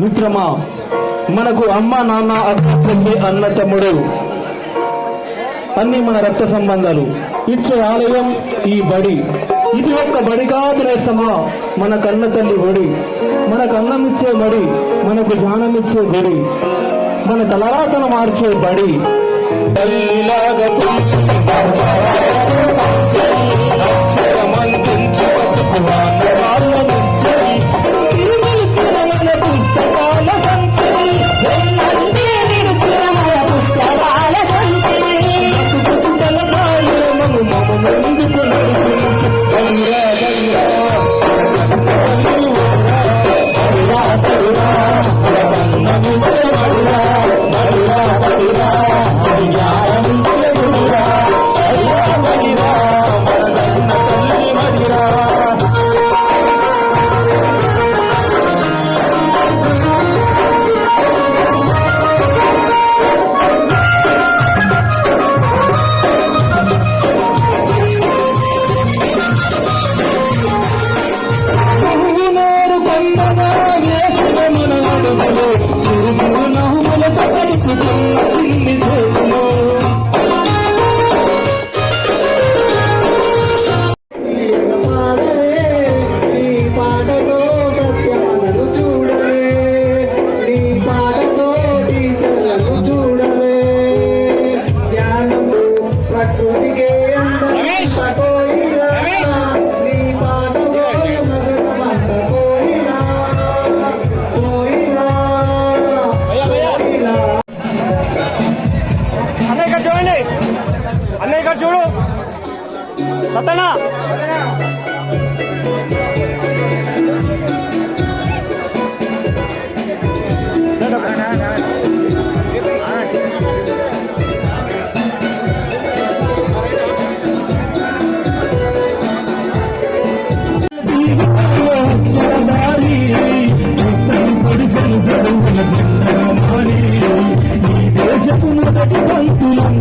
మిత్రమా మనకు అమ్మ నాన్న అక్క అన్న తమ్ముడు అన్ని మన రక్త సంబంధాలు. ఇచ్చే ఆలయం ఈ బడి. ఇది ఒక్క బడి కాదు నేస్తమా మన కన్న తల్లి బడి మనకు అన్నమిచ్చే బడి మనకు జ్ఞానమిచ్చే గుడి మన తలరాతను మార్చే బడి. తల్లిలాగా చూడండి అన్నయ్య గారు చూడు. సతనా జన్మ మారి నీ దేశపు మొదటి పంతులం